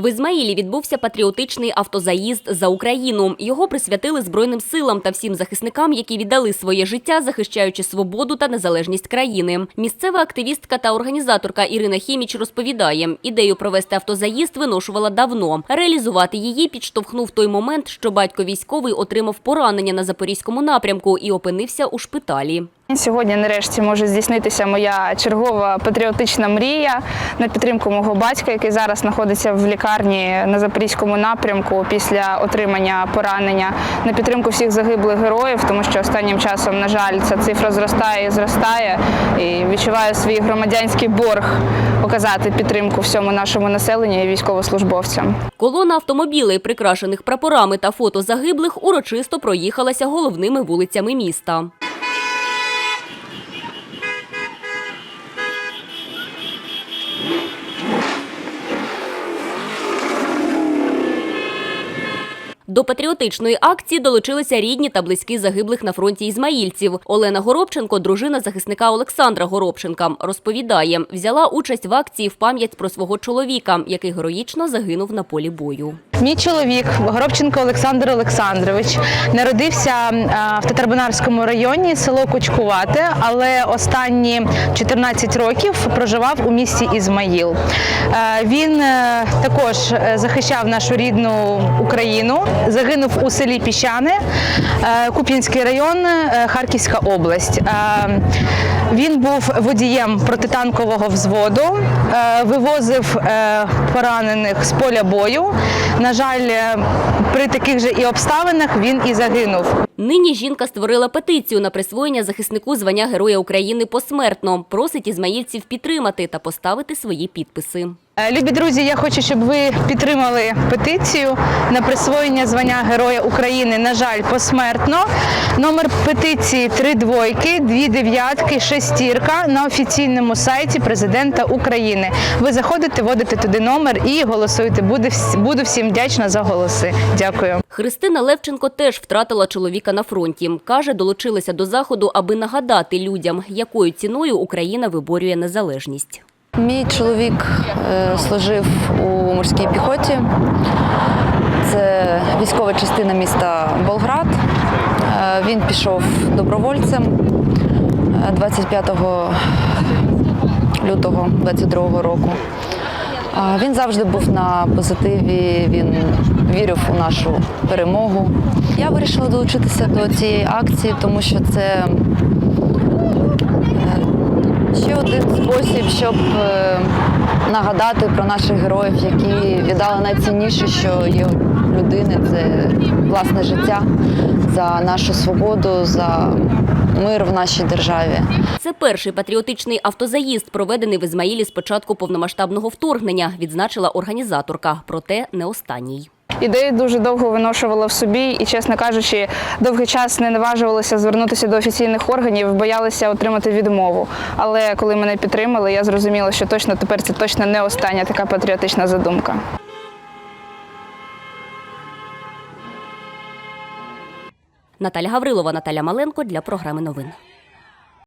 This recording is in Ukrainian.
В Ізмаїлі відбувся патріотичний автозаїзд за Україну. Його присвятили Збройним силам та всім захисникам, які віддали своє життя, захищаючи свободу та незалежність країни. Місцева активістка та організаторка Ірина Хіміч розповідає, ідею провести автозаїзд виношувала давно. Реалізувати її підштовхнув той момент, що батько військовий отримав поранення на запорізькому напрямку і опинився у шпиталі. Сьогодні, нарешті, може здійснитися моя чергова патріотична мрія на підтримку мого батька, який зараз знаходиться в лікарні на запорізькому напрямку після отримання поранення, на підтримку всіх загиблих героїв, тому що останнім часом, на жаль, ця цифра зростає і зростає. І відчуваю свій громадянський борг показати підтримку всьому нашому населенню і військовослужбовцям. Колона автомобілей, прикрашених прапорами та фото загиблих, урочисто проїхалася головними вулицями міста. До патріотичної акції долучилися рідні та близькі загиблих на фронті ізмаїльців. Олена Горобченко, дружина захисника Олександра Горобченка, розповідає, взяла участь в акції в пам'ять про свого чоловіка, який героїчно загинув на полі бою. Мій чоловік Горобченко Олександр Олександрович народився в Татарбунарському районі, село Кучкувате, але останні 14 років проживав у місті Ізмаїл. Е, Він е, також е, захищав нашу рідну Україну, загинув у селі Піщане, е, Куп'янський район, е, Харківська область. Е, Він був водієм протитанкового взводу, е, вивозив е, поранених з поля бою. На жаль, е, при таких же і обставинах він і загинув. Нині жінка створила петицію на присвоєння захиснику звання Героя України посмертно. Просить ізмаїльців підтримати та поставити свої підписи. Е, Любі друзі, я хочу, щоб ви підтримали петицію на присвоєння звання Героя України. На жаль, посмертно. Номер петиції три двойки, дві дев'ятки, шестірка на офіційному сайті президента України. Ви заходите, вводите туди номер і голосуєте. Буде буду всім вдячна за голоси. Дякую. Христина Левченко теж втратила чоловіка на фронті. Каже, долучилася до заходу, аби нагадати людям, якою ціною Україна виборює незалежність. Мій чоловік е, служив у морській піхоті. Це військова частина міста Болград. Е, Він пішов добровольцем е, 25 лютого 22 року. Він завжди був на позитиві, він вірив у нашу перемогу. Я вирішила долучитися до цієї акції, тому що це Ще один спосіб, щоб е, нагадати про наших героїв, які віддали найцінніше, що є у людини, це власне життя за нашу свободу, за мир в нашій державі. Це перший патріотичний автозаїзд, проведений в Ізмаїлі з початку повномасштабного вторгнення, відзначила організаторка. Проте не останній. Ідею дуже довго виношувала в собі і, чесно кажучи, довгий час не наважувалася звернутися до офіційних органів, боялася отримати відмову. Але коли мене підтримали, я зрозуміла, що точно тепер це точно не остання така патріотична задумка. Наталя Гаврилова, Наталя Маленко для програми новин.